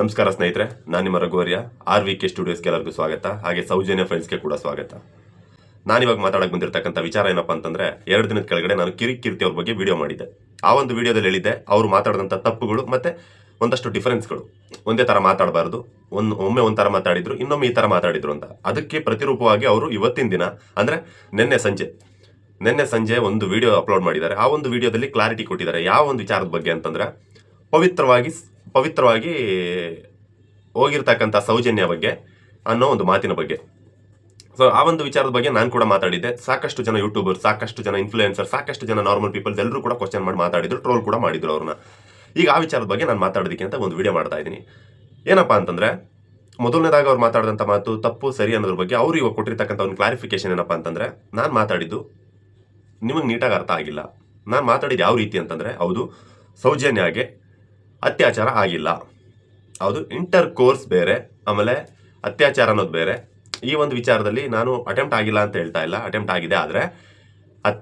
ನಮಸ್ಕಾರ ಸ್ನೇಹಿತರೆ, ನಾನು ನಿಮ್ಮ ರಘುವರ್ಯ, ಆರ್ ವಿ ಕೆ ಸ್ಟುಡಿಯೋಸ್ಗೆ ಎಲ್ಲರಿಗೂ ಸ್ವಾಗತ, ಹಾಗೆ ಸೌಜನ್ಯ ಫ್ರೆಂಡ್ಸ್ಗೆ ಕೂಡ ಸ್ವಾಗತ. ನಾನಿವಾಗ ಮಾತಾಡಕ್ಕೆ ಬಂದಿರತಕ್ಕಂಥ ವಿಚಾರ ಏನಪ್ಪ ಅಂತಂದ್ರೆ, ಎರಡು ದಿನದ ಕೆಳಗಡೆ ನಾನು ಕಿರಿ ಕೀರ್ತಿ ಅವ್ರ ಬಗ್ಗೆ ವಿಡಿಯೋ ಮಾಡಿದ್ದೆ. ಆ ಒಂದು ವಿಡಿಯೋದಲ್ಲಿ ಹೇಳಿದ್ದೆ, ಅವರು ಮಾತಾಡಿದಂಥ ತಪ್ಪುಗಳು ಮತ್ತೆ ಒಂದಷ್ಟು ಡಿಫರೆನ್ಸ್ಗಳು ಒಂದೇ ಥರ ಮಾತಾಡಬಾರ್ದು, ಒಂದು, ಒಮ್ಮೆ ಒಂಥರ ಮಾತಾಡಿದ್ರು, ಇನ್ನೊಮ್ಮೆ ಈ ಥರ ಮಾತಾಡಿದ್ರು ಅಂತ. ಅದಕ್ಕೆ ಪ್ರತಿರೂಪವಾಗಿ ಅವರು ಇವತ್ತಿನ ದಿನ, ಅಂದರೆ ನಿನ್ನೆ ಸಂಜೆ ನಿನ್ನೆ ಸಂಜೆ ಒಂದು ವಿಡಿಯೋ ಅಪ್ಲೋಡ್ ಮಾಡಿದ್ದಾರೆ. ಆ ಒಂದು ವಿಡಿಯೋದಲ್ಲಿ ಕ್ಲಾರಿಟಿ ಕೊಟ್ಟಿದ್ದಾರೆ. ಯಾವ ಒಂದು ವಿಚಾರದ ಬಗ್ಗೆ ಅಂತಂದ್ರೆ, ಪವಿತ್ರವಾಗಿ ಪವಿತ್ರವಾಗಿ ಹೋಗಿರ್ತಕ್ಕಂಥ ಸೌಜನ್ಯ ಬಗ್ಗೆ ಅನ್ನೋ ಒಂದು ಮಾತಿನ ಬಗ್ಗೆ. ಸೊ ಆ ಒಂದು ವಿಚಾರದ ಬಗ್ಗೆ ನಾನು ಕೂಡ ಮಾತಾಡಿದ್ದೆ. ಸಾಕಷ್ಟು ಜನ ಯೂಟ್ಯೂಬರ್ ಸಾಕಷ್ಟು ಜನ ಇನ್ಫ್ಲೂಯೆನ್ಸರ್ ಸಾಕಷ್ಟು ಜನ ನಾರ್ಮಲ್ ಪೀಪಲ್ಸ್ ಎಲ್ಲರೂ ಕೂಡ ಕ್ವಶನ್ ಮಾಡಿ ಮಾತಾಡಿದ್ರು ಟ್ರೋಲ್ ಕೂಡ ಮಾಡಿದ್ರು ಅವ್ರನ್ನ. ಈಗ ಆ ವಿಚಾರದ ಬಗ್ಗೆ ನಾನು ಮಾತಾಡೋದಕ್ಕೆ ಅಂತ ಒಂದು ವಿಡಿಯೋ ಮಾಡ್ತಾ ಇದ್ದೀನಿ. ಏನಪ್ಪಾ ಅಂತಂದ್ರೆ, ಮೊದಲನೇದಾಗ ಅವ್ರು ಮಾತಾಡಿದಂಥ ಮಾತು ತಪ್ಪು, ಸರಿ ಅನ್ನೋದ್ರ ಬಗ್ಗೆ ಅವರು ಇವಾಗ ಕೊಟ್ಟಿರ್ತಕ್ಕಂಥ ಒಂದು ಕ್ಲಾರಿಫಿಕೇಶನ್ ಏನಪ್ಪಾ ಅಂತಂದ್ರೆ, ನಾನು ಮಾತಾಡಿದ್ದು ನಿಮಗೆ ನೀಟಾಗಿ ಅರ್ಥ ಆಗಿಲ್ಲ. ನಾನು ಮಾತಾಡಿದ್ದು ಯಾವ ರೀತಿ ಅಂತಂದರೆ, ಹೌದು, ಸೌಜನ್ಯಗೆ ಅತ್ಯಾಚಾರ ಆಗಿಲ್ಲ. ಹೌದು ಇಂಟರ್ ಕೋರ್ಸ್ ಬೇರೆ, ಆಮೇಲೆ ಅತ್ಯಾಚಾರ ಅನ್ನೋದು ಬೇರೆ. ಈ ಒಂದು ವಿಚಾರದಲ್ಲಿ ನಾನು ಅಟೆಂಪ್ಟ್ ಆಗಿಲ್ಲ ಅಂತ ಹೇಳ್ತಾ ಇಲ್ಲ ಅಟೆಂಪ್ಟ್ ಆಗಿದೆ ಆದರೆ ಅತ್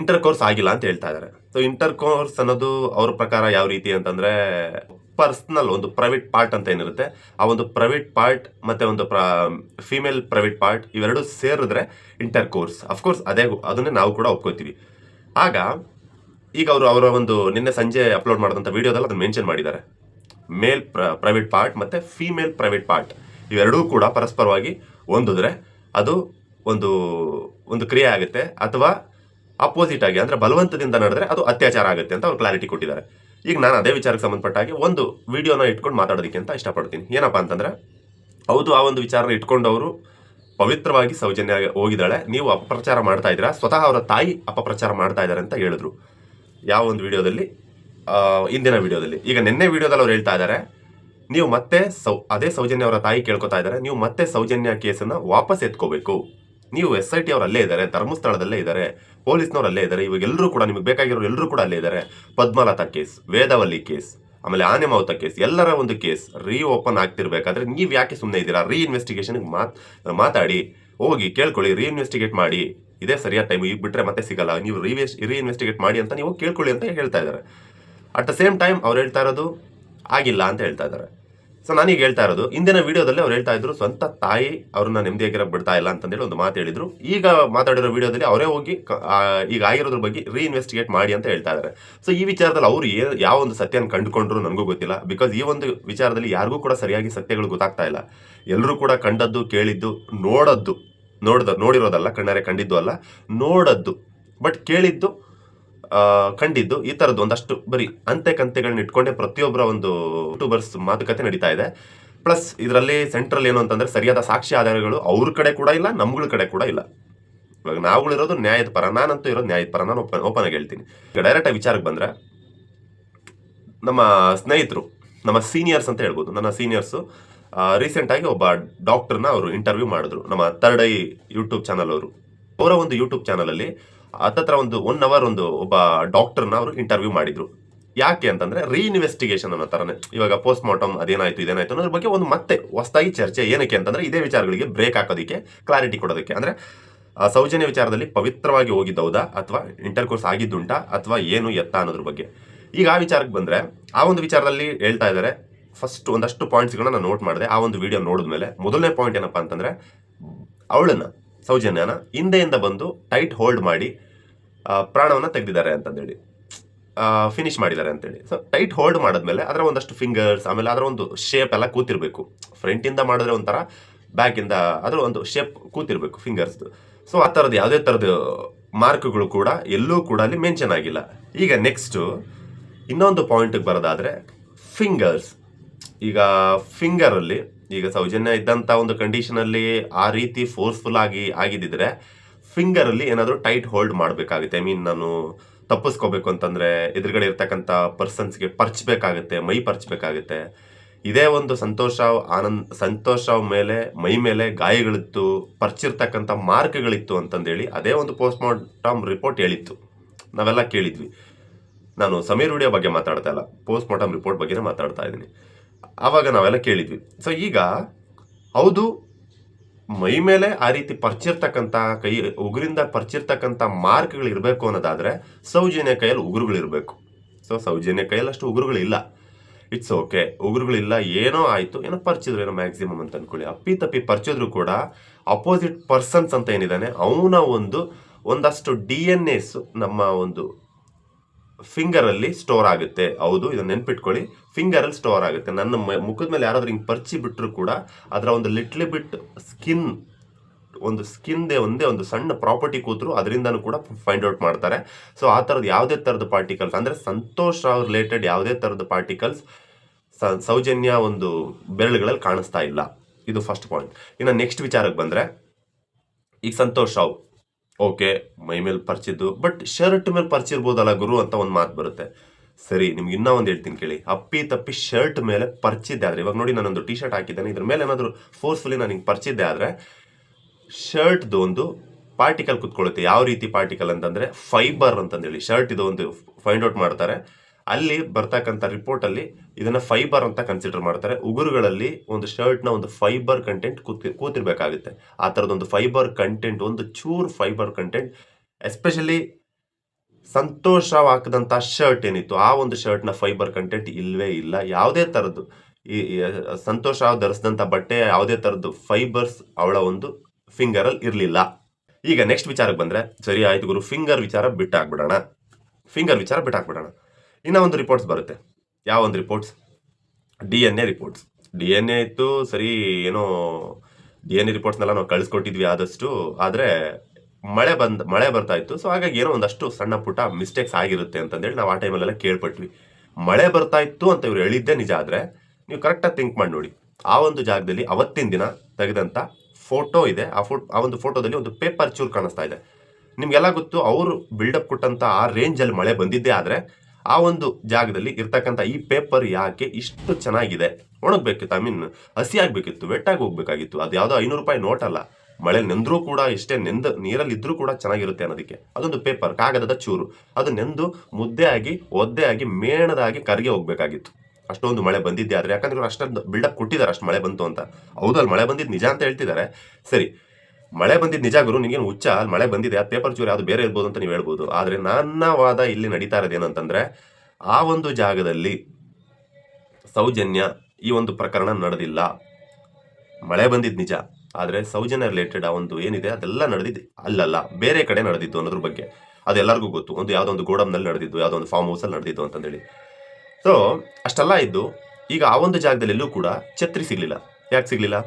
ಇಂಟರ್ ಕೋರ್ಸ್ ಆಗಿಲ್ಲ ಅಂತ ಹೇಳ್ತಾ ಇದ್ದಾರೆ. ಸೊ ಇಂಟರ್ ಕೋರ್ಸ್ ಅನ್ನೋದು ಅವ್ರ ಪ್ರಕಾರ ಯಾವ ರೀತಿ ಅಂತಂದರೆ ಪರ್ಸ್ನಲ್ ಒಂದು ಪ್ರೈವೇಟ್ ಪಾರ್ಟ್ ಅಂತ ಏನಿರುತ್ತೆ, ಆ ಒಂದು ಪ್ರೈವೇಟ್ ಪಾರ್ಟ್ ಮತ್ತು ಒಂದು ಪ್ರ ಫಿಮೇಲ್ ಪ್ರೈವೇಟ್ ಪಾರ್ಟ್ ಇವೆರಡು ಸೇರಿದ್ರೆ ಇಂಟರ್ ಕೋರ್ಸ್ ಅಫ್ಕೋರ್ಸ್ ಅದೇ, ಅದನ್ನೇ ನಾವು ಕೂಡ ಒಪ್ಕೋತೀವಿ. ಆಗ ಈಗ ಅವರು ಅವರ ಒಂದು ನಿನ್ನೆ ಸಂಜೆ ಅಪ್ಲೋಡ್ ಮಾಡಿದಂಥ ವೀಡಿಯೋದಲ್ಲಿ ಅದನ್ನು ಮೆನ್ಷನ್ ಮಾಡಿದ್ದಾರೆ. ಮೇಲ್ ಪ್ರೈವೇಟ್ ಪಾರ್ಟ್ ಮತ್ತು ಫೀಮೇಲ್ ಪ್ರೈವೇಟ್ ಪಾರ್ಟ್ ಇವೆರಡೂ ಕೂಡ ಪರಸ್ಪರವಾಗಿ ಹೊಂದಿದ್ರೆ ಅದು ಒಂದು ಒಂದು ಕ್ರಿಯೆ ಆಗುತ್ತೆ ಅಥವಾ ಅಪೋಸಿಟ್ ಆಗಿ ಅಂದರೆ ಬಲವಂತದಿಂದ ನಡೆದ್ರೆ ಅದು ಅತ್ಯಾಚಾರ ಆಗುತ್ತೆ ಅಂತ ಅವ್ರು ಕ್ಲಾರಿಟಿ ಕೊಟ್ಟಿದ್ದಾರೆ. ಈಗ ನಾನು ಅದೇ ವಿಚಾರಕ್ಕೆ ಸಂಬಂಧಪಟ್ಟ ಹಾಗೆ ಒಂದು ವಿಡಿಯೋನ ಇಟ್ಕೊಂಡು ಮಾತಾಡೋದಕ್ಕೆ ಅಂತ ಇಷ್ಟಪಡ್ತೀನಿ. ಏನಪ್ಪಾ ಅಂತಂದರೆ, ಹೌದು, ಆ ಒಂದು ವಿಚಾರನ ಇಟ್ಕೊಂಡು ಅವರು ಪವಿತ್ರವಾಗಿ ಸೌಜನ್ಯ ಹೋಗಿದ್ದಾಳೆ. ನೀವು ಅಪಪ್ರಚಾರ ಮಾಡ್ತಾ ಇದ್ದೀರಾ, ಸ್ವತಃ ಅವರ ತಾಯಿ ಅಪಪ್ರಚಾರ ಮಾಡ್ತಾ ಇದ್ದಾರೆ ಅಂತ ಹೇಳಿದ್ರು. ಯಾವ ಒಂದು ವಿಡಿಯೋದಲ್ಲಿ? ಇಂದಿನ ವಿಡಿಯೋದಲ್ಲಿ. ಈಗ ನಿನ್ನೆ ವಿಡಿಯೋದಲ್ಲಿ ಅವ್ರು ಹೇಳ್ತಾ ಇದ್ದಾರೆ ನೀವು ಮತ್ತೆ ಸೌ, ಅದೇ ಸೌಜನ್ಯ ಅವರ ತಾಯಿ ಕೇಳ್ಕೊತಾ ಇದ್ದಾರೆ ನೀವು ಮತ್ತೆ ಸೌಜನ್ಯ ಕೇಸನ್ನ ವಾಪಸ್ ಎತ್ಕೋಬೇಕು. ನೀವು ಎಸ್ ಐ ಟಿ ಅವ್ರು ಅಲ್ಲೇ ಇದ್ದಾರೆ ಧರ್ಮಸ್ಥಳದಲ್ಲೇ ಇದ್ದಾರೆ ಪೊಲೀಸ್ನವ್ರು ಅಲ್ಲೇ ಇದ್ದಾರೆ ಇವಾಗ ಎಲ್ಲರೂ ಕೂಡ, ನಿಮಗೆ ಬೇಕಾಗಿರೋರು ಎಲ್ಲರೂ ಕೂಡ ಅಲ್ಲೇ ಇದ್ದಾರೆ ಪದ್ಮಲತಾ ಕೇಸ್, ವೇದವಲ್ಲಿ ಕೇಸ್, ಆಮೇಲೆ ಆನೆ ಮಾವುತ ಕೇಸ್, ಎಲ್ಲರ ಒಂದು ಕೇಸ್ ರೀ ಓಪನ್ ಆಗ್ತಿರ್ಬೇಕಾದ್ರೆ ನೀವು ಯಾಕೆ ಸುಮ್ಮನೆ ಇದ್ದೀರಾ ರೀ ಇನ್ವೆಸ್ಟಿಗೇಷನ್ಗೆ ಮಾತ್, ಮಾತಾಡಿ, ಹೋಗಿ ಕೇಳ್ಕೊಳ್ಳಿ ರೀ ಇನ್ವೆಸ್ಟಿಗೇಟ್ ಮಾಡಿ. ಇದೇ ಸರಿಯಾದ ಟೈಮ್ ಈಗ ಬಿಟ್ಟರೆ ಮತ್ತೆ ಸಿಗಲ್ಲ. ನೀವು ರೀಇನ್ವೆಸ್ಟಿಗೇಟ್ ಮಾಡಿ ಅಂತ ನೀವು ಕೇಳ್ಕೊಳ್ಳಿ ಅಂತ ಹೇಳ್ತಾ ಇದ್ದಾರೆ. ಅಟ್ ದ ಸೇಮ್ ಟೈಮ್ ಅವ್ರು ಹೇಳ್ತಾ ಇರೋದು ಆಗಿಲ್ಲ ಅಂತ ಹೇಳ್ತಾ ಇದ್ದಾರೆ. ಸೊ ನಾನೀಗ ಹೇಳ್ತಾ ಇರೋದು ಇಂದಿನ ವಿಡಿಯೋದಲ್ಲಿ ಅವ್ರು ಹೇಳ್ತಾ ಇದ್ರು, ಸ್ವಂತ ತಾಯಿ ಅವ್ರನ್ನ ನೆಮ್ಮದಿಯಾಗಿರೋ ಬಿಡ್ತಾ ಇಲ್ಲ ಅಂತಂದೇಳಿ ಒಂದು ಮಾತು ಹೇಳಿದ್ರು. ಈಗ ಮಾತಾಡಿರೋ ವಿಡಿಯೋದಲ್ಲಿ ಅವರೇ ಹೋಗಿ ಈಗ ಆಗಿರೋದ್ರ ಬಗ್ಗೆ ರೀಇನ್ವೆಸ್ಟಿಗೇಟ್ ಮಾಡಿ ಅಂತ ಹೇಳ್ತಾ ಇದ್ದಾರೆ. ಸೊ ಈ ವಿಚಾರದಲ್ಲಿ ಅವರು ಏನು ಯಾವ ಒಂದು ಸತ್ಯನ ಕಂಡುಕೊಂಡ್ರು ನನಗೂ ಗೊತ್ತಿಲ್ಲ. ಬಿಕಾಸ್ ಈ ಒಂದು ವಿಚಾರದಲ್ಲಿ ಯಾರಿಗೂ ಕೂಡ ಸರಿಯಾಗಿ ಸತ್ಯಗಳು ಗೊತ್ತಾಗ್ತಾ ಇಲ್ಲ. ಎಲ್ಲರೂ ಕೂಡ ಕಂಡದ್ದು, ಕೇಳಿದ್ದು, ನೋಡದ್ದು ನೋಡ್ದ ನೋಡಿರೋದಲ್ಲ, ಕಣ್ಣಾರೆ ಕಂಡಿದ್ದು ಅಲ್ಲ, ನೋಡದ್ದು ಬಟ್ ಕೇಳಿದ್ದು ಕಂಡಿದ್ದು, ಈ ಥರದ್ದು ಒಂದಷ್ಟು ಬರೀ ಅಂತೆ ಕಂತೆಗಳನ್ನ ಇಟ್ಕೊಂಡೆ ಪ್ರತಿಯೊಬ್ಬರ ಒಂದು ಯೂಟ್ಯೂಬರ್ಸ್ ಮಾತುಕತೆ ನಡೀತಾ ಇದೆ. ಪ್ಲಸ್ ಇದರಲ್ಲಿ ಸೆಂಟ್ರಲ್ ಏನು ಅಂತಂದ್ರೆ ಸರಿಯಾದ ಸಾಕ್ಷಿ ಆಧಾರಗಳು ಅವ್ರ ಕಡೆ ಕೂಡ ಇಲ್ಲ, ನಮ್ಗಳ ಕಡೆ ಕೂಡ ಇಲ್ಲ. ಇವಾಗ ನಾವುಗಳಿರೋದು ನ್ಯಾಯದ ಪರ, ನಾನಂತೂ ಇರೋದು ನ್ಯಾಯದ ಪರ, ನಾನು ಓಪನ್ ಓಪನ್ ಆಗಿ ಹೇಳ್ತೀನಿ. ಈಗ ಡೈರೆಕ್ಟ್ ಆಗಿ ವಿಚಾರಕ್ಕೆ ಬಂದ್ರೆ, ನಮ್ಮ ಸ್ನೇಹಿತರು, ನಮ್ಮ ಸೀನಿಯರ್ಸ್ ಅಂತ ಹೇಳ್ಬೋದು, ನನ್ನ ಸೀನಿಯರ್ಸು ರೀಸೆಂಟಾಗಿ ಒಬ್ಬ ಡಾಕ್ಟರ್ನ ಅವರು ಇಂಟರ್ವ್ಯೂ ಮಾಡಿದ್ರು. ನಮ್ಮ ಥರ್ಡ್ ಐ ಯೂಟ್ಯೂಬ್ ಚಾನಲ್ ಅವರು. ಅವರ ಒಂದು ಯೂಟ್ಯೂಬ್ ಚಾನಲಲ್ಲಿ ಹತ್ತತ್ರ ಒಂದು ಒನ್ ಅವರ್ ಒಂದು ಒಬ್ಬ ಡಾಕ್ಟರ್ನ ಅವರು ಇಂಟರ್ವ್ಯೂ ಮಾಡಿದ್ರು. ಯಾಕೆ ಅಂತಂದ್ರೆ ರೀಇನ್ವೆಸ್ಟಿಗೇಷನ್ ಅನ್ನೋ ಥರನೇ ಇವಾಗ ಪೋಸ್ಟ್ ಮಾರ್ಟಮ್ ಅದೇನಾಯ್ತು, ಇದೇನಾಯ್ತು ಅನ್ನೋದ್ರ ಬಗ್ಗೆ ಒಂದು ಮತ್ತೆ ಹೊಸದಾಗಿ ಚರ್ಚೆ ಏನಕ್ಕೆ ಅಂತಂದ್ರೆ ಇದೇ ವಿಚಾರಗಳಿಗೆ ಬ್ರೇಕ್ ಹಾಕೋದಕ್ಕೆ ಕ್ಲಾರಿಟಿ ಕೊಡೋದಕ್ಕೆ. ಅಂದ್ರೆ ಸೌಜನ್ಯ ವಿಚಾರದಲ್ಲಿ ಪವಿತ್ರವಾಗಿ ಹೋಗಿದ್ದೌದಾ ಅಥವಾ ಇಂಟರ್ ಕೋರ್ಸ್ ಆಗಿದ್ದುಂಟಾ ಅಥವಾ ಏನು ಎತ್ತ ಅನ್ನೋದ್ರ ಬಗ್ಗೆ. ಈಗ ಆ ವಿಚಾರಕ್ಕೆ ಬಂದ್ರೆ, ಆ ಒಂದು ವಿಚಾರದಲ್ಲಿ ಹೇಳ್ತಾ ಇದ್ದಾರೆ ಫಸ್ಟ್ ಒಂದಷ್ಟು ಪಾಯಿಂಟ್ಸ್ಗಳನ್ನ ನಾನು ನೋಟ್ ಮಾಡಿದೆ, ಆ ಒಂದು ವಿಡಿಯೋ ನೋಡಿದ್ಮೇಲೆ ಮೊದಲನೇ ಪಾಯಿಂಟ್ ಏನಪ್ಪ ಅಂತಂದ್ರೆ, ಅವಳನ್ನ, ಸೌಜನ್ಯನ ಹಿಂದೆಯಿಂದ ಬಂದು ಟೈಟ್ ಹೋಲ್ಡ್ ಮಾಡಿ ಪ್ರಾಣವನ್ನು ಪ್ರಾಣವನ್ನ ತೆಗೆದಿದ್ದಾರೆ ಅಂತಂದೇಳಿ. ಫಿನಿಶ್ ಮಾಡಿದ್ದಾರೆ ಅಂತೇಳಿ. ಸೊ ಟೈಟ್ ಹೋಲ್ಡ್ ಮಾಡಿದ್ಮೇಲೆ ಅದರ ಒಂದಷ್ಟು ಫಿಂಗರ್ಸ್ ಆಮೇಲೆ ಅದರ ಒಂದು ಶೇಪ್ ಎಲ್ಲ ಕೂತಿರಬೇಕು. ಫ್ರಂಟಿಂದ ಮಾಡಿದ್ರೆ ಒಂಥರ ಬ್ಯಾಕಿಂದ ಅದರ ಒಂದು ಶೇಪ್ ಕೂತಿರ್ಬೇಕು ಫಿಂಗರ್ಸ್ದು ಸೊ ಆ ಥರದ್ದು ಯಾವುದೇ ಥರದ ಮಾರ್ಕ್ಗಳು ಕೂಡ ಎಲ್ಲೂ ಕೂಡ ಅಲ್ಲಿ ಮೆನ್ಷನ್ ಆಗಿಲ್ಲ. ಈಗ ನೆಕ್ಸ್ಟು ಇನ್ನೊಂದು ಪಾಯಿಂಟಿಗೆ ಬರೋದಾದರೆ ಫಿಂಗರ್ಸ್ ಈಗ ಫಿಂಗರಲ್ಲಿ ಈಗ ಸೌಜನ್ಯ ಇದ್ದಂಥ ಒಂದು ಕಂಡೀಷನಲ್ಲಿ ಆ ರೀತಿ ಫೋರ್ಸ್ಫುಲ್ ಆಗಿ ಆಗಿದ್ದಿದ್ರೆ ಫಿಂಗರಲ್ಲಿ ಏನಾದರೂ ಟೈಟ್ ಹೋಲ್ಡ್ ಮಾಡಬೇಕಾಗುತ್ತೆ. ಐ ಮೀನ್ ನಾನು ತಪ್ಪಿಸ್ಕೋಬೇಕು ಅಂತಂದರೆ ಎದುರುಗಡೆ ಇರ್ತಕ್ಕಂಥ ಪರ್ಸನ್ಸ್ಗೆ ಪರ್ಚ್ಬೇಕಾಗುತ್ತೆ ಮೈ ಪರ್ಚ್ಬೇಕಾಗುತ್ತೆ ಇದೇ ಒಂದು ಸಂತೋಷ, ಆನಂದ್, ಸಂತೋಷ ಮೇಲೆ, ಮೈ ಮೇಲೆ ಗಾಯಗಳಿತ್ತು ಪರ್ಚಿರ್ತಕ್ಕಂಥ ಮಾರ್ಕ್ಗಳಿತ್ತು ಅಂತಂದೇಳಿ ಅದೇ ಒಂದು ಪೋಸ್ಟ್ ಮಾರ್ಟಮ್ ರಿಪೋರ್ಟ್ ಹೇಳಿತ್ತು. ನಾವೆಲ್ಲ ಕೇಳಿದ್ವಿ. ನಾನು ಸಮೀರ್ ಉಡಿಯೋ ಬಗ್ಗೆ ಮಾತಾಡ್ತಾ ಇಲ್ಲ. ಪೋಸ್ಟ್ ಮಾರ್ಟಮ್ ರಿಪೋರ್ಟ್ ಬಗ್ಗೆನೇ ಮಾತಾಡ್ತಾ ಇದ್ದೀನಿ. ಆವಾಗ ನಾವೆಲ್ಲ ಕೇಳಿದ್ವಿ. ಸೊ ಈಗ ಹೌದು, ಮೈ ಮೇಲೆ ಆ ರೀತಿ ಪರ್ಚಿರ್ತಕ್ಕಂಥ ಕೈ, ಉಗುರಿಂದ ಪರ್ಚಿರ್ತಕ್ಕಂಥ ಮಾರ್ಕ್ಗಳು ಇರಬೇಕು ಅನ್ನೋದಾದರೆ ಸೌಜನ್ಯ ಕೈಯಲ್ಲಿ ಉಗುರುಗಳಿರಬೇಕು ಸೊ ಸೌಜನ್ಯ ಕೈಯಲ್ಲಿ ಅಷ್ಟು ಉಗುರುಗಳಿಲ್ಲ. ಇಟ್ಸ್ ಓಕೆ ಉಗುರುಗಳಿಲ್ಲ, ಏನೋ ಆಯಿತು, ಏನೋ ಪರ್ಚಿದ್ರು, ಏನೋ ಮ್ಯಾಕ್ಸಿಮಮ್ ಅಂತ ಅಂದ್ಕೊಳ್ಳಿ ಅಪ್ಪಿ ತಪ್ಪಿ ಪರ್ಚಿದ್ರು ಕೂಡ ಅಪೋಸಿಟ್ ಪರ್ಸನ್ಸ್ ಅಂತ ಏನಿದ್ದಾನೆ, ಅವನ ಒಂದು, ಒಂದಷ್ಟು ಡಿ ಎನ್ ಎಸ್ ನಮ್ಮ ಒಂದು ಫಿಂಗರಲ್ಲಿ ಸ್ಟೋರ್ ಆಗುತ್ತೆ. ಹೌದು, ಇದನ್ನು ನೆನ್ಪಿಟ್ಕೊಳ್ಳಿ. ಫಿಂಗರಲ್ಲಿ ಸ್ಟೋರ್ ಆಗುತ್ತೆ. ನನ್ನ ಮುಖದ ಮೇಲೆ ಯಾರಾದ್ರೂ ಹಿಂಗೆ ಪರ್ಚಿ ಬಿಟ್ಟರು ಕೂಡ ಅದರ ಒಂದು ಲಿಟ್ಲ್ ಬಿಟ್ ಸ್ಕಿನ್ ಒಂದು ಸ್ಕಿನ್ದೇ ಒಂದೇ ಒಂದು ಸಣ್ಣ ಪ್ರಾಪರ್ಟಿ ಕೂತರು ಅದರಿಂದನೂ ಕೂಡ ಫೈಂಡ್ ಔಟ್ ಮಾಡ್ತಾರೆ. ಸೊ ಆ ಥರದ್ದು ಯಾವುದೇ ಥರದ ಪಾರ್ಟಿಕಲ್ಸ್ ಅಂದರೆ ಸಂತೋಷ್ ರಾವ್ ರಿಲೇಟೆಡ್ ಯಾವುದೇ ಥರದ ಪಾರ್ಟಿಕಲ್ಸ್ ಸೌಜನ್ಯ ಒಂದು ಬೆರಳುಗಳಲ್ಲಿ ಕಾಣಿಸ್ತಾ ಇಲ್ಲ. ಇದು ಫಸ್ಟ್ ಪಾಯಿಂಟ್ ಇನ್ನು ನೆಕ್ಸ್ಟ್ ವಿಚಾರಕ್ಕೆ ಬಂದರೆ ಈಗ ಸಂತೋಷ್ ರಾವ್ ಓಕೆ ಮೈ ಮೇಲೆ ಪರ್ಚಿದ್ದು ಬಟ್ ಶರ್ಟ್ ಮೇಲೆ ಪರ್ಚಿರ್ಬೋದಲ್ಲ ಗುರು ಅಂತ ಒಂದು ಮಾತು ಬರುತ್ತೆ. ಸರಿ, ನಿಮ್ಗೆ ಇನ್ನೂ ಒಂದು ಹೇಳ್ತೀನಿ ಕೇಳಿ. ಅಪ್ಪಿ ತಪ್ಪಿ ಶರ್ಟ್ ಮೇಲೆ ಪರ್ಚಿದ್ದೆ ಆದರೆ, ಇವಾಗ ನೋಡಿ ನಾನೊಂದು ಟಿ ಶರ್ಟ್ ಹಾಕಿದ್ದೇನೆ. ಇದ್ರ ಮೇಲೆ ಏನಾದರೂ ಫೋರ್ಸ್ಫುಲಿ ನಾನು ಹಿಂಗೆ ಪರ್ಚಿದ್ದೆ ಆದರೆ ಶರ್ಟ್ದು ಒಂದು ಪಾರ್ಟಿಕಲ್ ಕುತ್ಕೊಳ್ಳುತ್ತೆ. ಯಾವ ರೀತಿ ಪಾರ್ಟಿಕಲ್ ಅಂತಂದರೆ ಫೈಬರ್ ಅಂತಂದೇಳಿ ಶರ್ಟ್ ಇದು ಒಂದು ಫೈಂಡ್ ಔಟ್ ಮಾಡ್ತಾರೆ. ಅಲ್ಲಿ ಬರ್ತಕ್ಕಂಥ ರಿಪೋರ್ಟಲ್ಲಿ ಇದನ್ನು ಫೈಬರ್ ಅಂತ ಕನ್ಸಿಡರ್ ಮಾಡ್ತಾರೆ. ಉಗುರುಗಳಲ್ಲಿ ಒಂದು ಶರ್ಟ್ನ ಒಂದು ಫೈಬರ್ ಕಂಟೆಂಟ್ ಕೂತ್ ಕೂತಿರ್ಬೇಕಾಗುತ್ತೆ. ಆ ಥರದೊಂದು ಫೈಬರ್ ಕಂಟೆಂಟ್ ಒಂದು ಚೂರ್ ಫೈಬರ್ ಕಂಟೆಂಟ್ ಎಸ್ಪೆಷಲಿ ಸಂತೋಷ ಹಾಕಿದಂಥ ಶರ್ಟ್ ಏನಿತ್ತು, ಆ ಒಂದು ಶರ್ಟ್ನ ಫೈಬರ್ ಕಂಟೆಂಟ್ ಇಲ್ಲವೇ ಇಲ್ಲ. ಯಾವುದೇ ಥರದ್ದು ಈ ಸಂತೋಷ ಧರಿಸಿದಂಥ ಬಟ್ಟೆ ಯಾವುದೇ ಥರದ್ದು ಫೈಬರ್ಸ್ ಅವಳ ಒಂದು ಫಿಂಗರಲ್ಲಿ ಇರಲಿಲ್ಲ. ಈಗ ನೆಕ್ಸ್ಟ್ ವಿಚಾರಕ್ಕೆ ಬಂದರೆ, ಸರಿ ಆಯ್ತು ಗುರು ಫಿಂಗರ್ ವಿಚಾರ ಬಿಟ್ಟಾಕ್ಬಿಡೋಣ ಫಿಂಗರ್ ವಿಚಾರ ಬಿಟ್ಟಾಕ್ಬಿಡೋಣ ಇನ್ನೂ ಒಂದು ರಿಪೋರ್ಟ್ಸ್ ಬರುತ್ತೆ. ಯಾವ ಒಂದು reports D N A reports D N A ಇತ್ತು, ಸರಿ, ಏನೋ ಡಿ ಎನ್ ಎ ರಿಪೋರ್ಟ್ಸ್ನೆಲ್ಲ ನಾವು ಕಳಿಸ್ಕೊಟ್ಟಿದ್ವಿ ಆದಷ್ಟು, ಆದರೆ ಮಳೆ ಬಂದ, ಮಳೆ ಬರ್ತಾ ಇತ್ತು. ಸೊ ಹಾಗಾಗಿ ಏನೋ ಒಂದಷ್ಟು ಸಣ್ಣ ಪುಟ್ಟ ಮಿಸ್ಟೇಕ್ಸ್ ಆಗಿರುತ್ತೆ ಅಂತಂದೇಳಿ ನಾವು ಆ ಟೈಮಲ್ಲೆಲ್ಲ ಕೇಳ್ಪಟ್ವಿ. ಮಳೆ ಬರ್ತಾ ಇತ್ತು ಅಂತ ಇವ್ರು ಹೇಳಿದ್ದೆ ನಿಜ ಆದರೆ, ನೀವು ಕರೆಕ್ಟಾಗಿ ಥಿಂಕ್ ಮಾಡಿ ನೋಡಿ ಆ ಒಂದು ಜಾಗದಲ್ಲಿ ಅವತ್ತಿನ ದಿನ ತೆಗೆದಂಥ ಫೋಟೋ ಇದೆ. ಆ ಫೋಟೋ ಆ ಒಂದು ಫೋಟೋದಲ್ಲಿ ಒಂದು ಪೇಪರ್ ಚೂರು ಕಾಣಿಸ್ತಾ ಇದೆ. ನಿಮಗೆಲ್ಲ ಗೊತ್ತು, ಅವರು ಬಿಲ್ಡಪ್ ಕೊಟ್ಟಂಥ ಆ ರೇಂಜಲ್ಲಿ ಮಳೆ ಬಂದಿದ್ದೇ ಆದರೆ, ಆ ಒಂದು ಜಾಗದಲ್ಲಿ ಇರ್ತಕ್ಕಂಥ ಈ ಪೇಪರ್ ಯಾಕೆ ಇಷ್ಟು ಚೆನ್ನಾಗಿದೆ? ಒಣಗಬೇಕಿತ್ತು ಐ ಮೀನ್ ಹಸಿ ಆಗಬೇಕಿತ್ತು ವೆಟ್ಟಾಗಿ ಹೋಗ್ಬೇಕಾಗಿತ್ತು. ಅದು ಯಾವುದೋ ಐನೂರು ರೂಪಾಯಿ ನೋಟಲ್ಲ ಮಳೆ ನೆಂದ್ರೂ ಕೂಡ ಎಷ್ಟೇ ನೆಂದ ನೀರಲ್ಲಿ ಇದ್ರೂ ಕೂಡ ಚೆನ್ನಾಗಿರುತ್ತೆ ಅನ್ನೋದಕ್ಕೆ. ಅದೊಂದು ಪೇಪರ್ ಕಾಗದದ ಚೂರು. ಅದು ನೆಂದು ಮುದ್ದೆ ಆಗಿ ಒದ್ದೆ ಆಗಿ ಮೇಣದಾಗಿ ಕರಿಗೆ ಹೋಗ್ಬೇಕಾಗಿತ್ತು. ಅಷ್ಟೊಂದು ಮಳೆ ಬಂದಿದ್ದೆ ಆದ್ರೆ, ಯಾಕಂದ್ರೆ ಅಷ್ಟೊಂದು ಬಿಲ್ಡಪ್ ಕೊಟ್ಟಿದ್ದಾರೆ ಅಷ್ಟು ಮಳೆ ಬಂತು ಅಂತ. ಹೌದಲ್ಲಿ ಮಳೆ ಬಂದಿದ್ದು ನಿಜ ಅಂತ ಹೇಳ್ತಿದ್ದಾರೆ. ಸರಿ, ಮಳೆ ಬಂದಿದ್ದು ನಿಜ ಗುರು ನಿಮಗೇನು ಹುಚ್ಚ? ಅಲ್ಲಿ ಮಳೆ ಬಂದಿದೆ ಆ ಪೇಪರ್ ಚೂರು ಯಾವುದು ಬೇರೆ ಇರ್ಬೋದು ಅಂತ ನೀವು ಹೇಳ್ಬೋದು. ಆದರೆ ನನ್ನ ವಾದ ಇಲ್ಲಿ ನಡೀತಾ ಇರೋದು ಏನಂತಂದ್ರೆ, ಆ ಒಂದು ಜಾಗದಲ್ಲಿ ಸೌಜನ್ಯ ಈ ಒಂದು ಪ್ರಕರಣ ನಡೆದಿಲ್ಲ. ಮಳೆ ಬಂದಿದ್ದು ನಿಜ. ಆದರೆ ಸೌಜನ್ಯ ರಿಲೇಟೆಡ್ ಆ ಒಂದು ಏನಿದೆ, ಅದೆಲ್ಲ ನಡೆದಿದೆ. ಅಲ್ಲಲ್ಲ, ಬೇರೆ ಕಡೆ ನಡೆದಿತ್ತು ಅನ್ನೋದ್ರ ಬಗ್ಗೆ. ಅದು ಎಲ್ಲರಿಗೂ ಗೊತ್ತು. ಒಂದು ಯಾವುದೋ ಒಂದು ಗೋಡಮ್ನಲ್ಲಿ ನಡೆದಿದ್ದು, ಯಾವುದೋ ಒಂದು ಫಾರ್ಮ್ ಹೌಸಲ್ಲಿ ನಡೆದಿದ್ದು ಅಂತಂದೇಳಿ. ಸೊ ಅಷ್ಟೆಲ್ಲ ಇದ್ದು, ಈಗ ಆ ಒಂದು ಜಾಗದಲ್ಲೆಲ್ಲೂ ಕೂಡ ಛತ್ರಿ ಸಿಗಲಿಲ್ಲ. ಯಾಕೆ ಸಿಗಲಿಲ್ಲ?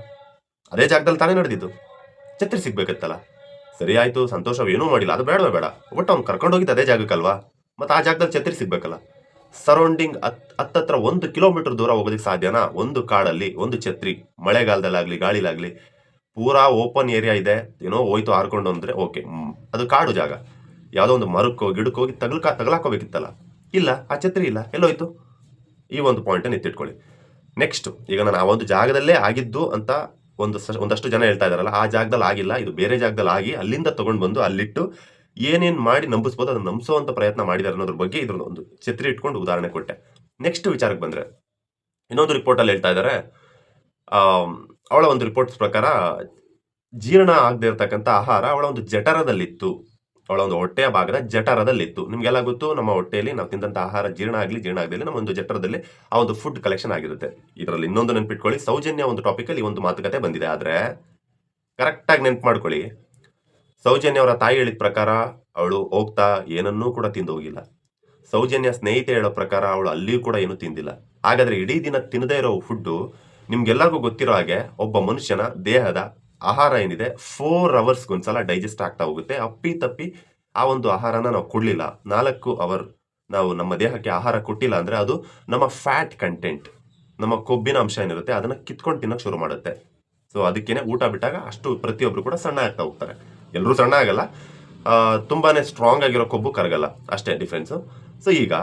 ಅದೇ ಜಾಗದಲ್ಲಿ ತಾನೇ ನಡೆದಿದ್ದು. ಛತ್ರಿ ಸಿಗ್ಬೇಕತ್ತಲ್ಲ. ಸರಿ ಆಯಿತು, ಸಂತೋಷ, ಏನೂ ಮಾಡಿಲ್ಲ. ಅದು ಬೇಡವೇ ಬೇಡ. ಒಟ್ಟು ಅವ್ನು ಕರ್ಕೊಂಡು ಹೋಗಿದ್ದು ಅದೇ ಜಾಗಕ್ಕಲ್ವಾ ಮತ್ತು ಆ ಜಾಗದಲ್ಲಿ ಛತ್ರಿ ಸಿಗ್ಬೇಕಲ್ಲ. ಸರೌಂಡಿಂಗ್ ಹತ್, ಹತ್ತತ್ರ ಒಂದು ಕಿಲೋಮೀಟರ್ ದೂರ ಹೋಗೋದಕ್ಕೆ ಸಾಧ್ಯನಾ? ಒಂದು ಕಾಡಲ್ಲಿ ಒಂದು ಛತ್ರಿ. ಮಳೆಗಾಲದಲ್ಲಾಗಲಿ ಗಾಳಿಲಾಗ್ಲಿ ಪೂರಾ ಓಪನ್ ಏರಿಯಾ ಇದೆ ಏನೋ ಹೋಯ್ತು ಹಾರ್ಕೊಂಡು ಅಂದರೆ ಓಕೆ ಅದು ಕಾಡು ಜಾಗ. ಯಾವುದೋ ಒಂದು ಮರಕ್ಕೋ ಗಿಡಕ್ಕೋಗಿ ತಗಲ್ಕ ತಗಲಾಕೋಬೇಕಿತ್ತಲ್ಲ? ಇಲ್ಲ, ಆ ಛತ್ರಿ ಇಲ್ಲ. ಎಲ್ಲೋಯ್ತು? ಈ ಒಂದು ಪಾಯಿಂಟನ್ನು ಎತ್ತಿಟ್ಕೊಳ್ಳಿ ನೆಕ್ಸ್ಟ್ ಈಗ ನಾನು ಆ ಒಂದು ಜಾಗದಲ್ಲೇ ಆಗಿದ್ದು ಅಂತ ಒಂದು ಸ- ಒಂದಷ್ಟು ಜನ ಹೇಳ್ತಾ ಇದಾರಲ್ಲ, ಆ ಜಾಗದಲ್ಲಿ ಆಗಿಲ್ಲ, ಇದು ಬೇರೆ ಜಾಗದಲ್ಲಿ ಆಗಿ ಅಲ್ಲಿಂದ ತಗೊಂಡು ಬಂದು ಅಲ್ಲಿಟ್ಟು ಏನೇನು ಮಾಡಿ ನಂಬಿಸ್ಬೋದು, ಅದನ್ನು ನಂಬಿಸುವಂತ ಪ್ರಯತ್ನ ಮಾಡಿದ್ದಾರೆ ಅನ್ನೋದ್ರ ಬಗ್ಗೆ ಇದ್ರ ಒಂದು ಛತ್ರಿ ಇಟ್ಕೊಂಡು ಉದಾಹರಣೆ ಕೊಟ್ಟೆ. ನೆಕ್ಸ್ಟ್ ವಿಚಾರಕ್ಕೆ ಬಂದ್ರೆ, ಇನ್ನೊಂದು ರಿಪೋರ್ಟಲ್ಲಿ ಹೇಳ್ತಾ ಇದ್ದಾರೆ ಅವಳ ಒಂದು ರಿಪೋರ್ಟ್ಸ್ ಪ್ರಕಾರ, ಜೀರ್ಣ ಆಗದೆ ಇರತಕ್ಕಂಥ ಆಹಾರ ಅವಳ ಒಂದು ಜಠರದಲ್ಲಿತ್ತು. ಅವಳ ಒಂದು ಹೊಟ್ಟೆಯ ಭಾಗದ ಜಠರದಲ್ಲಿತ್ತು. ನಿಮಗೆಲ್ಲ ಗೊತ್ತು, ನಮ್ಮ ಹೊಟ್ಟೆಯಲ್ಲಿ ನಾವು ತಿಂದಂಥ ಆಹಾರ ಜೀರ್ಣ ಆಗಲಿ ಜೀರ್ಣ ಆಗಲಿ ನಮ್ಮ ಒಂದು ಜಠರದಲ್ಲಿ ಆ ಒಂದು ಫುಡ್ ಕಲೆಕ್ಷನ್ ಆಗಿರುತ್ತೆ. ಇದರಲ್ಲಿ ಇನ್ನೊಂದು ನೆನ್ಪಿಟ್ಕೊಳ್ಳಿ, ಸೌಜನ್ಯ ಒಂದು ಟಾಪಿಕಲ್ಲಿ ಒಂದು ಮಾತುಕತೆ ಬಂದಿದೆ. ಆದರೆ ಕರೆಕ್ಟಾಗಿ ನೆನ್ಪು ಮಾಡ್ಕೊಳ್ಳಿ. ಸೌಜನ್ಯ ಅವರ ತಾಯಿ ಹೇಳಿದ ಪ್ರಕಾರ, ಅವಳು ಹೋಗ್ತಾ ಏನನ್ನೂ ಕೂಡ ತಿಂದು ಹೋಗಿಲ್ಲ. ಸೌಜನ್ಯ ಸ್ನೇಹಿತೆ ಹೇಳೋ ಪ್ರಕಾರ, ಅವಳು ಅಲ್ಲಿಯೂ ಕೂಡ ಏನು ತಿಂದಿಲ್ಲ. ಹಾಗಾದ್ರೆ ಇಡೀ ದಿನ ತಿನ್ನದೇ ಇರೋ ಫುಡ್ಡು ನಿಮ್ಗೆಲ್ಲರಿಗೂ ಗೊತ್ತಿರೋ ಹಾಗೆ ಒಬ್ಬ ಮನುಷ್ಯನ ದೇಹದ ಆಹಾರ ಏನಿದೆ ಫೋರ್ ಅವರ್ಸ್ಗೊಂದ್ಸಲ ಡೈಜೆಸ್ಟ್ ಆಗ್ತಾ ಹೋಗುತ್ತೆ. ಅಪ್ಪಿ ತಪ್ಪಿ ಆ ಒಂದು ಆಹಾರನ ನಾವು ಕೊಡಲಿಲ್ಲ. ನಾಲ್ಕು ಅವರ್ ನಾವು ನಮ್ಮ ದೇಹಕ್ಕೆ ಆಹಾರ ಕೊಟ್ಟಿಲ್ಲ ಅಂದ್ರೆ ಅದು ನಮ್ಮ ಫ್ಯಾಟ್ ಕಂಟೆಂಟ್ ನಮ್ಮ ಕೊಬ್ಬಿನ ಅಂಶ ಏನಿರುತ್ತೆ ಅದನ್ನ ಕಿತ್ಕೊಂಡು ತಿನ್ನೋಕೆ ಶುರು ಮಾಡುತ್ತೆ. ಸೊ ಅದಕ್ಕೇನೆ ಊಟ ಬಿಟ್ಟಾಗ ಅಷ್ಟು ಪ್ರತಿಯೊಬ್ರು ಕೂಡ ಸಣ್ಣ ಆಗ್ತಾ ಹೋಗ್ತಾರೆ. ಎಲ್ಲರೂ ಸಣ್ಣ ಆಗಲ್ಲ. ತುಂಬಾನೇ ಸ್ಟ್ರಾಂಗ್ ಆಗಿರೋ ಕೊಬ್ಬು ಕರಗಲ್ಲ. ಅಷ್ಟೇ ಡಿಫ್ರೆನ್ಸು ಸೊ ಈಗ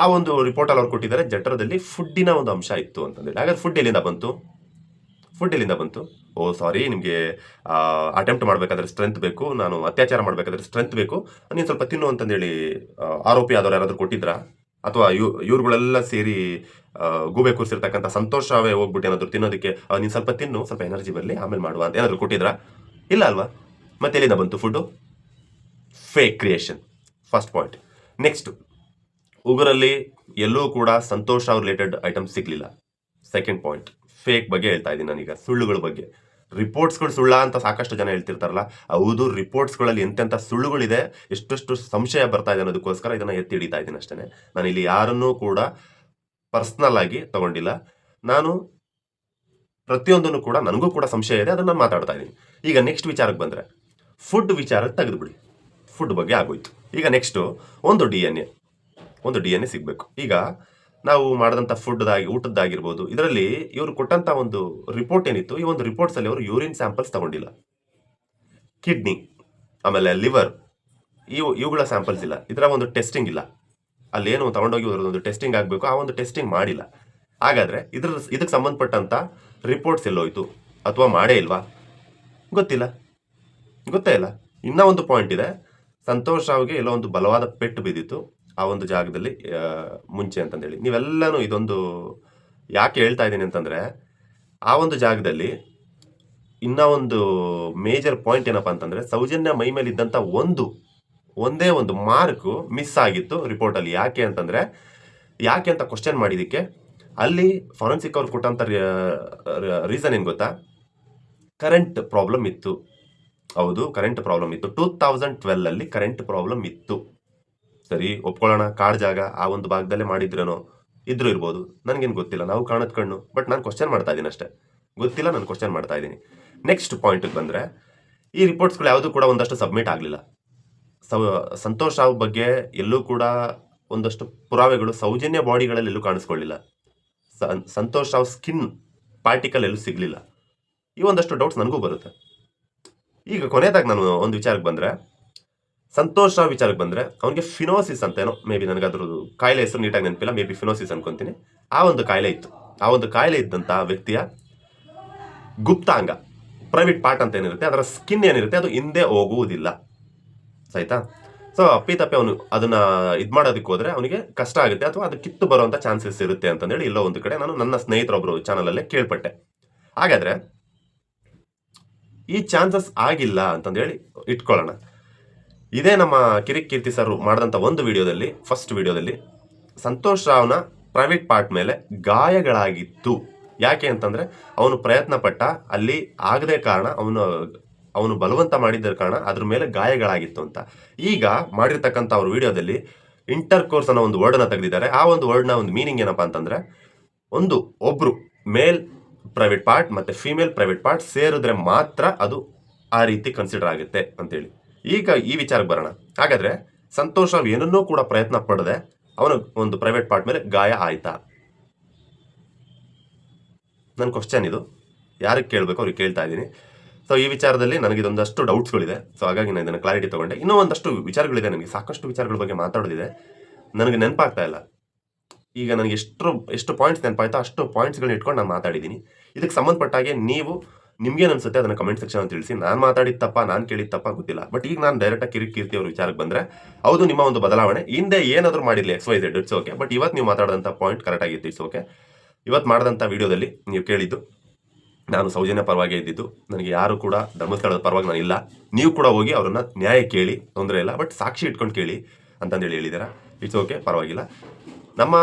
ಆ ಒಂದು ರಿಪೋರ್ಟಲ್ಲಿ ಅವ್ರು ಕೊಟ್ಟಿದ್ದಾರೆ, ಜಠರದಲ್ಲಿ ಫುಡ್ಡಿನ ಒಂದು ಅಂಶ ಇತ್ತು ಅಂತಂದೇಳಿ ಹಾಗಾದ್ರೆ ಫುಡ್ ಎಲ್ಲಿಂದ ಬಂತು? ಫುಡ್ ಎಲ್ಲಿಂದ ಬಂತು? ಓ ಸಾರಿ ನಿಮಗೆ ಅಟೆಂಪ್ಟ್ ಮಾಡಬೇಕಾದ್ರೆ ಸ್ಟ್ರೆಂತ್ ಬೇಕು, ನಾನು ಅತ್ಯಾಚಾರ ಮಾಡಬೇಕಾದ್ರೆ ಸ್ಟ್ರೆಂತ್ ಬೇಕು. ನೀನು ಸ್ವಲ್ಪ ತಿನ್ನು ಅಂತಂದೇಳಿ ಆರೋಪಿ ಆದವ್ರು ಯಾರಾದರೂ ಕೊಟ್ಟಿದ್ರಾ? ಅಥವಾ ಇವ್ ಇವ್ರುಗಳೆಲ್ಲ ಸೇರಿ ಗೂಬೆ ಕೂರಿಸಿರ್ತಕ್ಕಂಥ ಸಂತೋಷವೇ ಹೋಗ್ಬಿಟ್ಟು ಏನಾದರೂ ತಿನ್ನೋದಕ್ಕೆ ನೀನು ಸ್ವಲ್ಪ ತಿನ್ನು, ಸ್ವಲ್ಪ ಎನರ್ಜಿ ಬರಲಿ, ಆಮೇಲೆ ಮಾಡುವ ಅಂತ ಏನಾದರೂ ಕೊಟ್ಟಿದ್ರಾ? ಇಲ್ಲ ಅಲ್ವಾ? ಮತ್ತೆ ಎಲ್ಲಿಂದ ಬಂತು food fake creation first point next ಉಗುರಲ್ಲಿ ಎಲ್ಲೂ ಕೂಡ ಸಂತೋಷ ರಿಲೇಟೆಡ್ ಐಟಮ್ ಸಿಗ್ಲಿಲ್ಲ. ಸೆಕೆಂಡ್ ಪಾಯಿಂಟ್ ಫೇಕ್ ಬಗ್ಗೆ ಹೇಳ್ತಾ ಇದ್ದೀನಿ ನಾನೀಗ, ಸುಳ್ಳುಗಳ ಬಗ್ಗೆ. ರಿಪೋರ್ಟ್ಸ್ಗಳು ಸುಳ್ಳ ಅಂತ ಸಾಕಷ್ಟು ಜನ ಹೇಳ್ತಿರ್ತಾರಲ್ಲ, ಹೌದು ರಿಪೋರ್ಟ್ಸ್ಗಳಲ್ಲಿ ಎಂತೆಂಥ ಸುಳ್ಳುಗಳಿದೆ, ಎಷ್ಟೆಷ್ಟು ಸಂಶಯ ಬರ್ತಾ ಇದೆ ಅನ್ನೋದಕ್ಕೋಸ್ಕರ ಇದನ್ನು ಎತ್ತಿ ಹಿಡಿತಾ ಇದ್ದೀನಿ ಅಷ್ಟೇ ನಾನು ಇಲ್ಲಿ ಯಾರನ್ನೂ ಕೂಡ ಪರ್ಸ್ನಲ್ ಆಗಿ ತಗೊಂಡಿಲ್ಲ. ನಾನು ಪ್ರತಿಯೊಂದನ್ನು ಕೂಡ, ನನಗೂ ಕೂಡ ಸಂಶಯ ಇದೆ, ಅದನ್ನು ನಾನು ಮಾತಾಡ್ತಾ ಇದ್ದೀನಿ. ಈಗ ನೆಕ್ಸ್ಟ್ ವಿಚಾರಕ್ಕೆ ಬಂದರೆ ಫುಡ್ ವಿಚಾರಕ್ಕೆ ತೆಗೆದುಬಿಡಿ. ಫುಡ್ ಬಗ್ಗೆ ಆಗೋಯ್ತು. ಈಗ ನೆಕ್ಸ್ಟು ಒಂದು ಡಿ ಎನ್ ಎ ಒಂದು ಡಿ ಎನ್ ಎ ಸಿಗಬೇಕು. ಈಗ ನಾವು ಮಾಡಿದಂಥ ಫುಡ್ದಾಗಿ, ಊಟದ್ದಾಗಿರ್ಬೋದು, ಇದರಲ್ಲಿ ಇವರು ಕೊಟ್ಟಂಥ ಒಂದು ರಿಪೋರ್ಟ್ ಏನಿತ್ತು, ಈ ಒಂದು ರಿಪೋರ್ಟ್ಸಲ್ಲಿ ಅವರು ಯೂರಿನ್ ಸ್ಯಾಂಪಲ್ಸ್ ತಗೊಂಡಿಲ್ಲ. ಕಿಡ್ನಿ, ಆಮೇಲೆ ಲಿವರ್, ಇವು, ಇವುಗಳ ಸ್ಯಾಂಪಲ್ಸ್ ಇಲ್ಲ. ಇದರ ಒಂದು ಟೆಸ್ಟಿಂಗ್ ಇಲ್ಲ. ಅಲ್ಲೇನು ತಗೊಂಡೋಗಿ ಒಂದು ಟೆಸ್ಟಿಂಗ್ ಆಗಬೇಕು, ಆ ಒಂದು ಟೆಸ್ಟಿಂಗ್ ಮಾಡಿಲ್ಲ. ಹಾಗಾದ್ರೆ ಇದ್ರ ಇದಕ್ಕೆ ಸಂಬಂಧಪಟ್ಟಂತ ರಿಪೋರ್ಟ್ಸ್ ಎಲ್ಲೋಯ್ತು, ಅಥವಾ ಮಾಡೇ ಇಲ್ವಾ? ಗೊತ್ತಿಲ್ಲ. ಗೊತ್ತೇ ಇಲ್ಲ. ಇನ್ನೂ ಒಂದು ಪಾಯಿಂಟ್ ಇದೆ. ಸಂತೋಷ್ ರಾವ್ಗೆ ಎಲ್ಲೋ ಒಂದು ಬಲವಾದ ಪೆಟ್ಟು ಬಿದ್ದಿತ್ತು. ಆ ಒಂದು ಜಾಗದಲ್ಲಿ ಮುಂಚೆ ಅಂತಂದೇಳಿ. ನೀವೆಲ್ಲನೂ ಇದೊಂದು ಯಾಕೆ ಹೇಳ್ತಾ ಇದ್ದೀನಿ ಅಂತಂದರೆ, ಆ ಒಂದು ಜಾಗದಲ್ಲಿ ಇನ್ನ ಒಂದು ಮೇಜರ್ ಪಾಯಿಂಟ್ ಏನಪ್ಪ ಅಂತಂದರೆ, ಸೌಜನ್ಯ ಮೈ ಮೇಲೆ ಇದ್ದಂಥ ಒಂದು, ಒಂದೇ ಒಂದು ಮಾರ್ಕು ಮಿಸ್ ಆಗಿತ್ತು ರಿಪೋರ್ಟಲ್ಲಿ ಯಾಕೆ ಅಂತಂದರೆ, ಯಾಕೆ ಅಂತ ಕ್ವಶನ್ ಮಾಡಿದ್ದಕ್ಕೆ ಅಲ್ಲಿ ಫಾರೆನ್ಸಿಕ್ ಅವ್ರು ಕೊಟ್ಟಂಥ ರೀಸನ್ ಏನು ಗೊತ್ತಾ? ಕರೆಂಟ್ ಪ್ರಾಬ್ಲಮ್ ಇತ್ತು. ಹೌದು ಕರೆಂಟ್ ಪ್ರಾಬ್ಲಮ್ ಇತ್ತು. ಟೂ ತೌಸಂಡ್ ಟ್ವೆಲ್ ಅಲ್ಲಿ ಕರೆಂಟ್ ಪ್ರಾಬ್ಲಮ್ ಇತ್ತು. ಸರಿ, ಒಪ್ಕೊಳ್ಳೋಣ, ಕಾಡ್ ಜಾಗ, ಆ ಒಂದು ಭಾಗದಲ್ಲೇ ಮಾಡಿದ್ರೇನೋ? ಇದ್ರೂ ಇರ್ಬೋದು. ನನಗೇನು ಗೊತ್ತಿಲ್ಲ. ನಾವು ಕಾಣದ್ ಕಣ್ಣು, ಬಟ್ ನಾನು ಕ್ವಶನ್ ಮಾಡ್ತಾ ಇದ್ದೀನಿ ಅಷ್ಟೇ. ಗೊತ್ತಿಲ್ಲ, ನಾನು ಕ್ವಶನ್ ಮಾಡ್ತಾ ಇದ್ದೀನಿ. ನೆಕ್ಸ್ಟ್ ಪಾಯಿಂಟ್ಗೆ ಬಂದರೆ, ಈ ರಿಪೋರ್ಟ್ಸ್ಗಳು ಯಾವುದೂ ಕೂಡ ಒಂದಷ್ಟು ಸಬ್ಮಿಟ್ ಆಗಲಿಲ್ಲ. ಸಂತೋಷ್ ರಾವ್ ಬಗ್ಗೆ ಎಲ್ಲೂ ಕೂಡ ಒಂದಷ್ಟು ಪುರಾವೆಗಳು ಸೌಜನ್ಯ ಬಾಡಿಗಳಲ್ಲಿ ಎಲ್ಲೂ ಕಾಣಿಸ್ಕೊಳ್ಳಿಲ್ಲ. ಸಂತೋಷ್ ರಾವ್ ಸ್ಕಿನ್ ಪಾರ್ಟಿಕಲ್ ಎಲ್ಲೂ ಸಿಗಲಿಲ್ಲ. ಈ ಒಂದಷ್ಟು ಡೌಟ್ಸ್ ನನಗೂ ಬರುತ್ತೆ. ಈಗ ಕೊನೆಯದಾಗಿ ನಾನು ಒಂದು ವಿಚಾರಕ್ಕೆ ಬಂದರೆ ಸಂತೋಷ್ ವಿಚಾರಕ್ಕೆ ಬಂದರೆ, ಅವನಿಗೆ ಫಿನೋಸಿಸ್ ಅಂತ ಏನೋ ಮೇ ಬಿ ನನಗೆ ಅದ್ರದ್ದು ಕಾಯಿಲೆ ಹೆಸರು ನೀಟಾಗಿ ನೆನಪಿಲ್ಲ ಮೇ ಬಿ ಫಿನೋಸಿಸ್ ಅನ್ಕೊಂತೀನಿ. ಆ ಒಂದು ಕಾಯಿಲೆ ಇತ್ತು. ಆ ಒಂದು ಕಾಯಿಲೆ ಇದ್ದಂಥ ವ್ಯಕ್ತಿಯ ಗುಪ್ತಾಂಗ ಪ್ರೈವೇಟ್ ಪಾರ್ಟ್ ಅಂತ ಏನಿರುತ್ತೆ, ಅದರ ಸ್ಕಿನ್ ಏನಿರುತ್ತೆ, ಅದು ಹಿಂದೆ ಹೋಗುವುದಿಲ್ಲ. ಆಯಿತಾ ಸೊ ಅಪ್ಪಿತಪ್ಪಿ ಅವನು ಅದನ್ನು ಇದು ಮಾಡೋದಕ್ಕೆ ಹೋದರೆ ಅವನಿಗೆ ಕಷ್ಟ ಆಗುತ್ತೆ, ಅಥವಾ ಅದು ಕಿತ್ತು ಬರುವಂಥ ಚಾನ್ಸಸ್ ಇರುತ್ತೆ ಅಂತಂದೇಳಿ ಇಲ್ಲೋ ಒಂದು ಕಡೆ ನಾನು ನನ್ನ ಸ್ನೇಹಿತರೊಬ್ಬರು ಚಾನಲಲ್ಲೇ ಕೇಳ್ಪಟ್ಟೆ. ಹಾಗಾದರೆ, ಈ ಚಾನ್ಸಸ್ ಆಗಿಲ್ಲ ಅಂತಂದೇಳಿ ಇಟ್ಕೊಳ್ಳೋಣ. ಇದೇ ನಮ್ಮ ಕಿರಿಕ್ ಕೀರ್ತಿ ಸರ್ ಮಾಡಿದಂಥ ಒಂದು ವಿಡಿಯೋದಲ್ಲಿ ಫಸ್ಟ್ ವಿಡಿಯೋದಲ್ಲಿ ಸಂತೋಷ್ ರಾವ್ನ ಪ್ರೈವೇಟ್ ಪಾರ್ಟ್ ಮೇಲೆ ಗಾಯಗಳಾಗಿತ್ತು ಯಾಕೆ ಅಂತಂದರೆ, ಅವನು ಪ್ರಯತ್ನ ಪಟ್ಟ ಅಲ್ಲಿ ಆಗದೆ ಕಾರಣ ಅವನು ಅವನು ಬಲವಂತ ಮಾಡಿದ ಕಾರಣ ಅದ್ರ ಮೇಲೆ ಗಾಯಗಳಾಗಿತ್ತು ಅಂತ. ಈಗ ಮಾಡಿರ್ತಕ್ಕಂಥ ಅವ್ರ ವಿಡಿಯೋದಲ್ಲಿ ಇಂಟರ್ ಕೋರ್ಸ್ ಅನ್ನೋ ಒಂದು ವರ್ಡ್ನ ತೆಗೆದಿದ್ದಾರೆ. ಆ ಒಂದು ವರ್ಡ್ನ ಒಂದು ಮೀನಿಂಗ್ ಏನಪ್ಪಾ ಅಂತಂದರೆ, ಒಂದು, ಒಬ್ರು ಮೇಲ್ ಪ್ರೈವೇಟ್ ಪಾರ್ಟ್ ಮತ್ತು ಫೀಮೇಲ್ ಪ್ರೈವೇಟ್ ಪಾರ್ಟ್ ಸೇರಿದ್ರೆ ಮಾತ್ರ ಅದು ಆ ರೀತಿ ಕನ್ಸಿಡರ್ ಆಗುತ್ತೆ ಅಂತೇಳಿ. ಈಗ ಈ ವಿಚಾರಕ್ಕೆ ಬರೋಣ. ಹಾಗಾದ್ರೆ ಸಂತೋಷ್ ರಾವ್ ಏನನ್ನೂ ಕೂಡ ಪ್ರಯತ್ನ ಪಡದೆ, ಅವನು ಒಂದು ಪ್ರೈವೇಟ್ ಪಾರ್ಟ್ ಮೇಲೆ ಗಾಯ ಆಯಿತಾ? ನನ್ನ ಕ್ವಶನ್ ಇದು. ಯಾರಿಗೆ ಕೇಳಬೇಕು ಅವ್ರಿಗೆ ಕೇಳ್ತಾ ಇದ್ದೀನಿ. ಸೊ ಈ ವಿಚಾರದಲ್ಲಿ ನನಗೆ ಇದೊಂದಷ್ಟು ಡೌಟ್ಸ್ಗಳಿದೆ ಸೊ ಹಾಗಾಗಿ ನಾನು ಇದನ್ನು ಕ್ಲಾರಿಟಿ ತಗೊಂಡೆ. ಇನ್ನೂ ಒಂದಷ್ಟು ವಿಚಾರಗಳಿದೆ ನನಗೆ. ಸಾಕಷ್ಟು ವಿಚಾರಗಳ ಬಗ್ಗೆ ಮಾತಾಡೋದಿದೆ. ನನಗೆ ನೆನಪಾಗ್ತಾ ಇಲ್ಲ. ಈಗ ನನಗೆ ಎಷ್ಟು ಎಷ್ಟು ಪಾಯಿಂಟ್ಸ್ ನೆನಪಾಯ್ತೋ ಅಷ್ಟು ಪಾಯಿಂಟ್ಸ್ಗಳನ್ನ ಇಟ್ಕೊಂಡು ನಾನು ಮಾತಾಡಿದ್ದೀನಿ. ಇದಕ್ಕೆ ಸಂಬಂಧಪಟ್ಟಾಗೆ ನೀವು ನಿಮ್ಗೇನು ಅನ್ಸುತ್ತೆ ಅದನ್ನ ಕಮೆಂಟ್ ಸೆಕ್ಷನ್ ತಿಳಿಸಿ. ನಾನು ಮಾತಾಡಿದ ತಪ್ಪ, ನಾನು ಕೇಳಿದ ತಪ್ಪ ಗೊತ್ತಿಲ್ಲ. ಬಟ್ ಈಗ ನಾನು ಡೈರೆಕ್ಟಾಗಿ ಕಿರಿ ಕೀರ್ತಿ ಅವ್ರ ವಿಚಾರಕ್ಕೆ ಬಂದರೆ, ಹೌದು, ನಿಮ್ಮ ಒಂದು ಬದಲಾವಣೆ. ಹಿಂದೆ ಏನಾದರೂ ಮಾಡಿರಲಿ X Y Z it's okay but ಇವತ್ತು ನೀವು ಮಾತಾಡಿದಂಥ ಪಾಯಿಂಟ್ ಕರೆಕ್ಟ್ ಆಗಿತ್ತು ಇಟ್ಸ್ ಓಕೆ ಇವತ್ತು ಮಾಡಿದಂಥ ವಿಡಿಯೋದಲ್ಲಿ ನೀವು ಕೇಳಿದ್ದು, ನಾನು ಸೌಜನ್ಯ ಪರವಾಗಿ ಇದ್ದಿದ್ದು. ನನಗೆ ಯಾರು ಕೂಡ ಧರ್ಮಸ್ಥಳದ ಪರವಾಗಿ ನಾನು ಇಲ್ಲ. ನೀವು ಕೂಡ ಹೋಗಿ ಅವರನ್ನ ನ್ಯಾಯ ಕೇಳಿ, ತೊಂದರೆ ಇಲ್ಲ. ಬಟ್ ಸಾಕ್ಷಿ ಇಟ್ಕೊಂಡು ಕೇಳಿ ಅಂತಂದೇಳಿ ಹೇಳಿದ್ದೀರಾ? ಇಟ್ಸ್ ಓಕೆ ಪರವಾಗಿಲ್ಲ. ನಮ್ಮ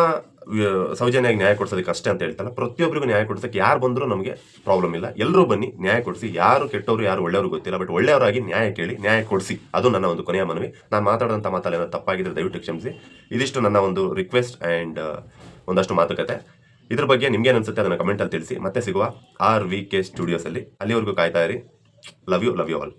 ಸೌಜನ್ಯಗೆ ನ್ಯಾಯ ಕೊಡ್ಸೋದಕ್ಕೆ ಅಷ್ಟೇ ಅಂತ ಹೇಳ್ತಲ್ಲ ಪ್ರತಿಯೊಬ್ಬರಿಗೂ ನ್ಯಾಯ ಕೊಡ್ಸೋಕೆ ಯಾರು ಬಂದರೂ ನಮಗೆ ಪ್ರಾಬ್ಲಮ್ ಇಲ್ಲ. ಎಲ್ಲರೂ ಬನ್ನಿ, ನ್ಯಾಯ ಕೊಡಿಸಿ. ಯಾರು ಕೆಟ್ಟವರು, ಯಾರು ಒಳ್ಳೆಯವರು ಗೊತ್ತಿಲ್ಲ ಬಟ್ ಒಳ್ಳೆಯವರಾಗಿ ನ್ಯಾಯ ಕೇಳಿ, ನ್ಯಾಯ ಕೊಡಿಸಿ. ಅದು ನನ್ನ ಒಂದು ಕೊನೆಯ ಮನವಿ. ನಾನು ಮಾತಲ್ಲಿ, ಏನೋ ತಪ್ಪಾಗಿದ್ರೆ ದಯವಿಟ್ಟು ಕ್ಷಮಿಸಿ. ಇದಿಷ್ಟು ನನ್ನ ಒಂದು ರಿಕ್ವೆಸ್ಟ್ ಆ್ಯಂಡ್ ಒಂದಷ್ಟು ಮಾತುಕತೆ. ಇದ್ರ ಬಗ್ಗೆ ನಿಮ್ಗೆ ಅನ್ಸುತ್ತೆ ಅದನ್ನ ಕಮೆಂಟಲ್ಲಿ ತಿಳಿಸಿ. ಮತ್ತೆ ಸಿಗುವ ಆರ್ ವಿ ಕೆ ಸ್ಟುಡಿಯೋಸಲ್ಲಿ ಅಲ್ಲಿವರೆಗೂ ಕಾಯ್ತಾ ಇರಿ. Love you love you all